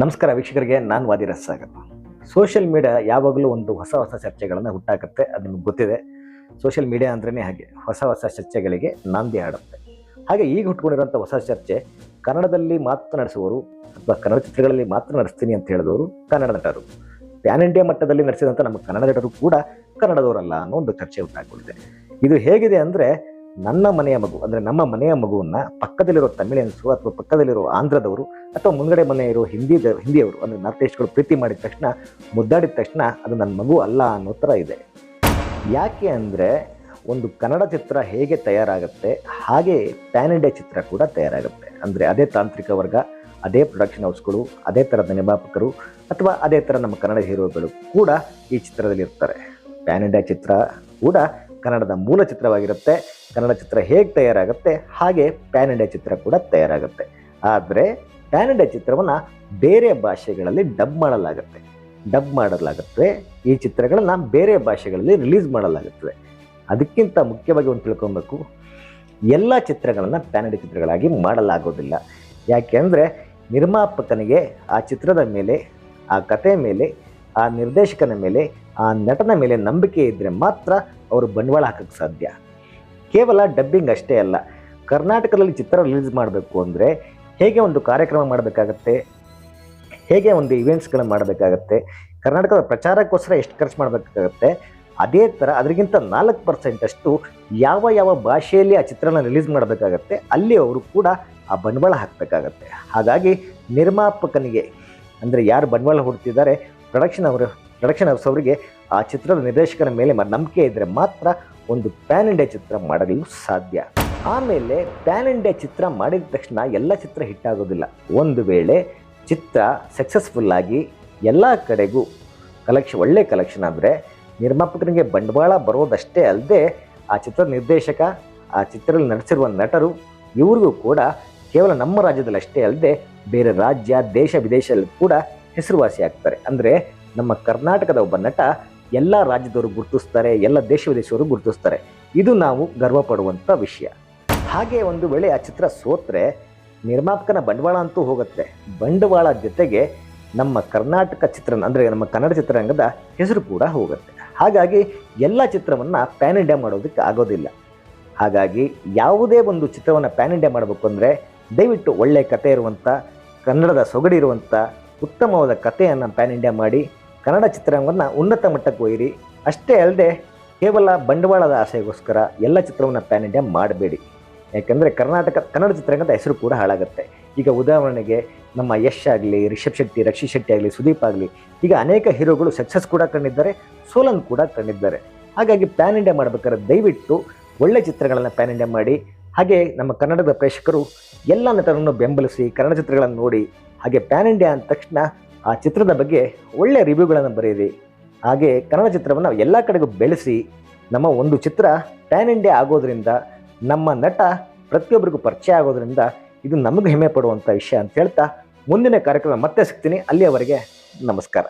ನಮಸ್ಕಾರ ವೀಕ್ಷಕರಿಗೆ, ನಾನು ವಾದಿ ಸಾಗರ್ ಸೋಷಿಯಲ್ ಮೀಡಿಯಾ ಯಾವಾಗಲೂ ಒಂದು ಹೊಸ ಹೊಸ ಚರ್ಚೆಗಳನ್ನು ಹುಟ್ಟಾಕತ್ತೆ, ಅದು ನಿಮ್ಗೆ ಗೊತ್ತಿದೆ. ಸೋಷಿಯಲ್ ಮೀಡಿಯಾ ಅಂದ್ರೇ ಹಾಗೆ, ಹೊಸ ಹೊಸ ಚರ್ಚೆಗಳಿಗೆ ನಾಂದಿ ಆಡುತ್ತೆ ಹಾಗೆ ಈಗ ಹುಟ್ಕೊಂಡಿರುವಂಥ ಹೊಸ ಚರ್ಚೆ, ಕನ್ನಡದಲ್ಲಿ ಮಾತ್ರ ನಡೆಸುವವರು ಅಥವಾ ಕನ್ನಡ ಚಿತ್ರಗಳಲ್ಲಿ ಮಾತ್ರ ನಡೆಸ್ತೀನಿ ಅಂತ ಹೇಳಿದವರು ಕನ್ನಡ ನಟರು. ಪ್ಯಾನ್ ಇಂಡಿಯಾ ಮಟ್ಟದಲ್ಲಿ ನಡೆಸಿದಂಥ ನಮ್ಮ ಕನ್ನಡ ನಟರು ಕೂಡ ಕನ್ನಡದವರಲ್ಲ ಅನ್ನೋ ಒಂದು ಚರ್ಚೆ ಹುಟ್ಟಾಕೊಂಡಿದೆ. ಇದು ಹೇಗಿದೆ ಅಂದರೆ ನನ್ನ ಮನೆಯ ಮಗು, ಅಂದರೆ ನಮ್ಮ ಮನೆಯ ಮಗುವನ್ನು ಪಕ್ಕದಲ್ಲಿರೋ ತಮಿಳಿಯನ್ಸು ಅಥವಾ ಪಕ್ಕದಲ್ಲಿರೋ ಆಂಧ್ರದವರು ಅಥವಾ ಮುಂಗಡೆ ಮನೆ ಇರೋ ಹಿಂದಿ ಹಿಂದಿಯವರು, ಅಂದರೆ ನಾರ್ತ್ ಪ್ರೀತಿ ಮಾಡಿದ ತಕ್ಷಣ, ಮುದ್ದಾಡಿದ ತಕ್ಷಣ ಅದು ನನ್ನ ಮಗು ಅಲ್ಲ ಅನ್ನೋ ಥರ ಇದೆ. ಯಾಕೆ ಅಂದರೆ ಒಂದು ಕನ್ನಡ ಚಿತ್ರ ಹೇಗೆ ತಯಾರಾಗುತ್ತೆ, ಹಾಗೆ ಪ್ಯಾನ್ ಇಂಡಿಯಾ ಚಿತ್ರ ಕೂಡ ತಯಾರಾಗುತ್ತೆ. ಅಂದರೆ ಅದೇ ತಾಂತ್ರಿಕ ವರ್ಗ, ಅದೇ ಪ್ರೊಡಕ್ಷನ್ ಹೌಸ್ಗಳು ಅದೇ ಥರದ ನಿರ್ಮಾಪಕರು, ಅಥವಾ ಅದೇ ಥರ ನಮ್ಮ ಕನ್ನಡ ಹೀರೋಗಳು ಕೂಡ ಈ ಚಿತ್ರದಲ್ಲಿ ಇರ್ತಾರೆ ಪ್ಯಾನ್ ಇಂಡಿಯಾ ಚಿತ್ರ ಕೂಡ ಕನ್ನಡದ ಮೂಲ ಚಿತ್ರವಾಗಿರುತ್ತೆ. ಕನ್ನಡ ಚಿತ್ರ ಹೇಗೆ ತಯಾರಾಗುತ್ತೆ? ಹಾಗೆ ಪ್ಯಾನ್ ಇಂಡಿಯಾ ಚಿತ್ರ ಕೂಡ ತಯಾರಾಗುತ್ತೆ. ಆದರೆ ಪ್ಯಾನ್ ಇಂಡಿಯಾ ಚಿತ್ರವನ್ನು ಬೇರೆ ಭಾಷೆಗಳಲ್ಲಿ ಡಬ್ ಮಾಡಲಾಗುತ್ತೆ. ಡಬ್ ಮಾಡಲಾಗುತ್ತೆ. ಈ ಚಿತ್ರಗಳನ್ನು ಬೇರೆ ಭಾಷೆಗಳಲ್ಲಿ ರಿಲೀಸ್ ಮಾಡಲಾಗುತ್ತದೆ ಅದಕ್ಕಿಂತ ಮುಖ್ಯವಾಗಿ ಒಂದು ತಿಳ್ಕೊಬೇಕು. ಎಲ್ಲ ಚಿತ್ರಗಳನ್ನು ಪ್ಯಾನ್ ಇಂಡಿಯಾ ಚಿತ್ರಗಳಾಗಿ ಮಾಡಲಾಗೋದಿಲ್ಲ. ಯಾಕೆಂದರೆ ನಿರ್ಮಾಪಕನಿಗೆ ಆ ಚಿತ್ರದ ಮೇಲೆ, ಆ ಕತೆ ಮೇಲೆ, ಆ ನಿರ್ದೇಶಕನ ಮೇಲೆ, ಆ ನಟನ ಮೇಲೆ ನಂಬಿಕೆ ಇದ್ದರೆ ಮಾತ್ರ ಅವರು ಬಂಡವಾಳ ಹಾಕಕ್ಕೆ ಸಾಧ್ಯ. ಕೇವಲ ಡಬ್ಬಿಂಗ್ ಅಷ್ಟೇ ಅಲ್ಲ, ಕರ್ನಾಟಕದಲ್ಲಿ ಚಿತ್ರ ರಿಲೀಸ್ ಮಾಡಬೇಕು ಅಂದರೆ ಹೇಗೆ ಒಂದು ಕಾರ್ಯಕ್ರಮ ಮಾಡಬೇಕಾಗತ್ತೆ, ಹೇಗೆ ಒಂದು ಇವೆಂಟ್ಸ್ಗಳನ್ನ ಮಾಡಬೇಕಾಗತ್ತೆ, ಕರ್ನಾಟಕದ ಪ್ರಚಾರಕ್ಕೋಸ್ಕರ ಎಷ್ಟು ಖರ್ಚು ಮಾಡಬೇಕಾಗತ್ತೆ, ಅದೇ ಥರ ಅದರಿಗಿಂತ ನಾಲ್ಕು ಪರ್ಸೆಂಟಷ್ಟು ಯಾವ ಯಾವ ಭಾಷೆಯಲ್ಲಿ ಆ ಚಿತ್ರನ ರಿಲೀಸ್ ಮಾಡಬೇಕಾಗತ್ತೆ, ಅಲ್ಲಿ ಅವರು ಕೂಡ ಆ ಬಂಡವಾಳ ಹಾಕಬೇಕಾಗತ್ತೆ. ಹಾಗಾಗಿ ನಿರ್ಮಾಪಕನಿಗೆ, ಅಂದರೆ ಯಾರು ಬಂಡವಾಳ ಹೂಡ್ತಿದ್ದಾರೆ ಪ್ರೊಡಕ್ಷನ್ ಅವರು ಪ್ರೊಡಕ್ಷನ್ ಹೌಸ್ ಅವರಿಗೆ ಆ ಚಿತ್ರದ ನಿರ್ದೇಶಕನ ಮೇಲೆ ನಂಬಿಕೆ ಇದ್ದರೆ ಮಾತ್ರ ಒಂದು ಪ್ಯಾನ್ ಇಂಡಿಯಾ ಚಿತ್ರ ಮಾಡಲು ಸಾಧ್ಯ. ಆಮೇಲೆ ಪ್ಯಾನ್ ಇಂಡಿಯಾ ಚಿತ್ರ ಮಾಡಿದ ತಕ್ಷಣ ಎಲ್ಲ ಚಿತ್ರ ಹಿಟ್ ಆಗೋದಿಲ್ಲ. ಒಂದು ವೇಳೆ ಚಿತ್ರ ಸಕ್ಸಸ್ಫುಲ್ ಆಗಿ ಎಲ್ಲ ಕಡೆಗೂ ಕಲೆಕ್ಷನ್ ಒಳ್ಳೆ ಕಲೆಕ್ಷನ್ ಆದರೆ ನಿರ್ಮಾಪಕನಿಗೆ ಬಂಡವಾಳ ಬರೋದಷ್ಟೇ ಅಲ್ಲದೆ ಆ ಚಿತ್ರ ನಿರ್ದೇಶಕ, ಆ ಚಿತ್ರದಲ್ಲಿ ನಡೆಸಿರುವ ನಟರು ಇವ್ರಿಗೂ ಕೂಡ ಕೇವಲ ನಮ್ಮ ರಾಜ್ಯದಲ್ಲಿ ಅಷ್ಟೇ ಅಲ್ಲದೆ ಬೇರೆ ರಾಜ್ಯ, ದೇಶ, ವಿದೇಶದಲ್ಲಿ ಕೂಡ ಹೆಸರುವಾಸಿ ಆಗ್ತಾರೆ. ಅಂದರೆ ನಮ್ಮ ಕರ್ನಾಟಕದ ಒಬ್ಬ ನಟ ಎಲ್ಲ ರಾಜ್ಯದವರು ಗುರುತಿಸ್ತಾರೆ, ಎಲ್ಲ ದೇಶ ವಿದೇಶವರು ಗುರುತಿಸ್ತಾರೆ. ಇದು ನಾವು ಗರ್ವ ಪಡುವಂಥ ವಿಷಯ. ಹಾಗೆ ಒಂದು ವೇಳೆ ಆ ಚಿತ್ರ ಸೋತ್ರೆ, ನಿರ್ಮಾಪಕನ ಬಂಡವಾಳ ಅಂತೂ ಹೋಗುತ್ತೆ. ಬಂಡವಾಳ ಜೊತೆಗೆ ನಮ್ಮ ಕರ್ನಾಟಕ ಚಿತ್ರ, ಅಂದರೆ ನಮ್ಮ ಕನ್ನಡ ಚಿತ್ರರಂಗದ ಹೆಸರು ಕೂಡ ಹೋಗುತ್ತೆ. ಹಾಗಾಗಿ ಎಲ್ಲ ಚಿತ್ರವನ್ನು ಪ್ಯಾನ್ ಇಂಡಿಯಾ ಮಾಡೋದಕ್ಕೆ ಆಗೋದಿಲ್ಲ. ಹಾಗಾಗಿ ಯಾವುದೇ ಒಂದು ಚಿತ್ರವನ್ನು ಪ್ಯಾನ್ ಇಂಡಿಯಾ ಮಾಡಬೇಕು ಅಂದರೆ ದಯವಿಟ್ಟು ಒಳ್ಳೆಯ ಕತೆ ಇರುವಂಥ ಕನ್ನಡದ ಸೊಗಡಿರುವಂಥ ಉತ್ತಮವಾದ ಕಥೆಯನ್ನು ಪ್ಯಾನ್ ಇಂಡಿಯಾ ಮಾಡಿ ಕನ್ನಡ ಚಿತ್ರರಂಗವನ್ನು ಉನ್ನತ ಮಟ್ಟಕ್ಕೆ ಒಯ್ಯಿರಿ. ಅಷ್ಟೇ ಅಲ್ಲದೆ ಕೇವಲ ಬಂಡವಾಳದ ಆಸೆಗೋಸ್ಕರ ಎಲ್ಲ ಚಿತ್ರವನ್ನು ಪ್ಯಾನ್ ಇಂಡಿಯಾ ಮಾಡಬೇಡಿ. ಯಾಕೆಂದರೆ ಕರ್ನಾಟಕ, ಕನ್ನಡ ಚಿತ್ರರಂಗದ ಹೆಸರು ಕೂಡ ಹಾಳಾಗುತ್ತೆ. ಈಗ ಉದಾಹರಣೆಗೆ ನಮ್ಮ ಯಶ್ ಆಗಲಿ, ರಿಷಬ್ ಶೆಟ್ಟಿ ರಕ್ಷಿತ್ ಶೆಟ್ಟಿ ಆಗಲಿ, ಸುದೀಪ್ ಆಗಲಿ, ಈಗ ಅನೇಕ ಹೀರೋಗಳು ಸಕ್ಸಸ್ ಕೂಡ ಕಂಡಿದ್ದಾರೆ, ಸೋಲನ್ ಕೂಡ ಕಂಡಿದ್ದಾರೆ. ಹಾಗಾಗಿ ಪ್ಯಾನ್ ಇಂಡಿಯಾ ಮಾಡಬೇಕಾದ್ರೆ ದಯವಿಟ್ಟು ಒಳ್ಳೆ ಚಿತ್ರಗಳನ್ನು ಪ್ಯಾನ್ ಇಂಡಿಯಾ ಮಾಡಿ. ಹಾಗೆ ನಮ್ಮ ಕನ್ನಡದ ಪ್ರೇಕ್ಷಕರು ಎಲ್ಲ ನಟರನ್ನು ಬೆಂಬಲಿಸಿ ಕನ್ನಡ ಚಿತ್ರಗಳನ್ನು ನೋಡಿ, ಹಾಗೆ ಪ್ಯಾನ್ ಇಂಡಿಯಾ ಅಂದ ತಕ್ಷಣ ಆ ಚಿತ್ರದ ಬಗ್ಗೆ ಒಳ್ಳೆಯ ರಿವ್ಯೂಗಳನ್ನು ಬರೆಯಿರಿ. ಹಾಗೆ ಕನ್ನಡ ಚಿತ್ರವನ್ನು ಎಲ್ಲ ಕಡೆಗೂ ಬೆಳೆಸಿ. ನಮ್ಮ ಒಂದು ಚಿತ್ರ ಪ್ಯಾನ್ ಇಂಡಿಯಾ ಆಗೋದರಿಂದ, ನಮ್ಮ ನಟ ಪ್ರತಿಯೊಬ್ಬರಿಗೂ ಪರಿಚಯ ಆಗೋದರಿಂದ ಇದು ನಮಗೆ ಹೆಮ್ಮೆ ಪಡುವಂಥ ವಿಷಯ ಅಂತ ಹೇಳ್ತಾ ಮುಂದಿನ ಕಾರ್ಯಕ್ರಮ ಮತ್ತೆ ಸಿಗ್ತೀನಿ. ಅಲ್ಲಿಯವರೆಗೆ ನಮಸ್ಕಾರ.